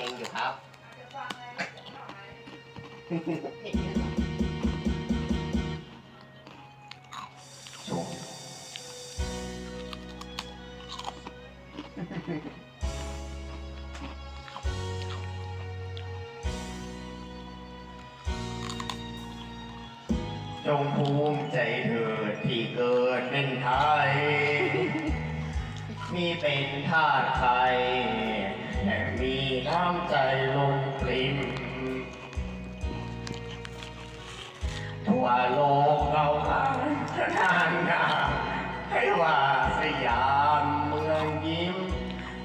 ลงอยู่ครับชมจงภูมิใจเถิดที่เกิดเป็นไทย มีเป็นทาสไทยแต่มีน้ำ ใจลงปริมทั่วโลกเราขานานงาให้ว่าสยามเมืองยิ้ม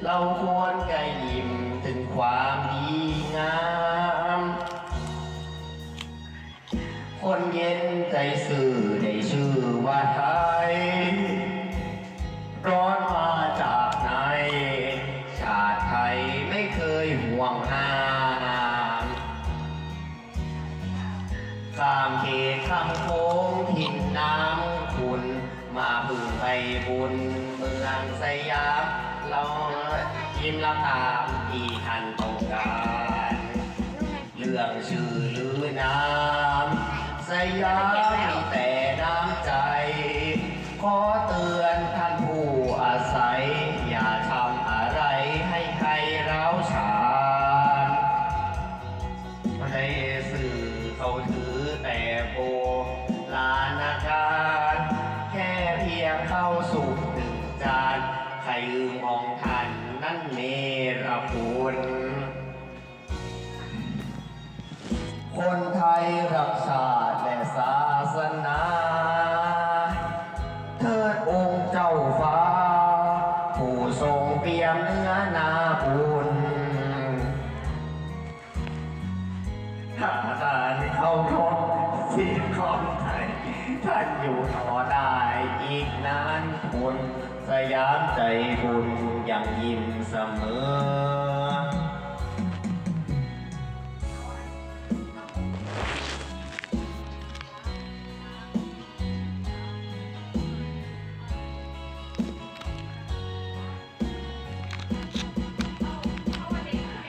เราควรกระยิ้มถึงความดีงาม คนเย็นใจสื่อได้ชื่อว่าไทย ข้ามเขตข้ามโค้งถิ่นน้ำคุณมาบึงไปบุญเมืองสยามเรายิ้มรับตามที่ท่านต้องการเรื่องชื่อลือน้ำสยามมีแต่น้ำใจ ขอเตือนท่านผู้อาศัย อย่าทำอะไรให้ใครร้าวฉานในสื่อเขาถือ หนึ่งจานใครลืมมองท่านนั่นเนรคุณคนไทยรักชาติและศาสนา เทิดองค์เจ้าฟ้า ผู้ทรงเปี่ยมเนื้อนาบุญถ้าท่านเข้ารบที่ของไทยท่านอยู่ต่อได้ อีกนานคุณสยามใจบุญยังยิ้มเสมอ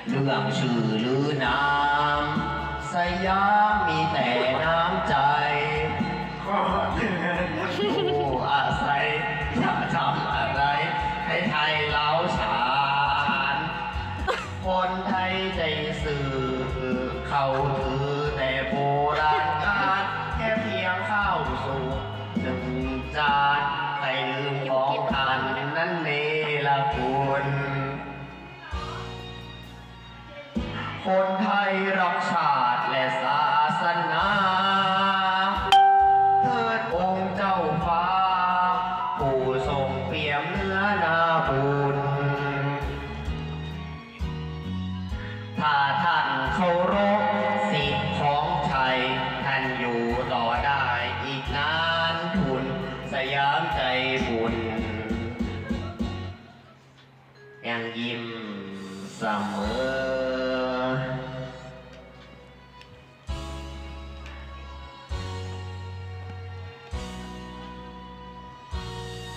เรื่องชื่อลือน้ำสยามมีแต่น้ำใจ ใจสื่อเขาถือแต่โบราณการแค่เพียงข้าวสุกหนึ่งจานใครลืมของทานนั้นเนรคุณคนไทยรักชา ยังยิ้มเสมอ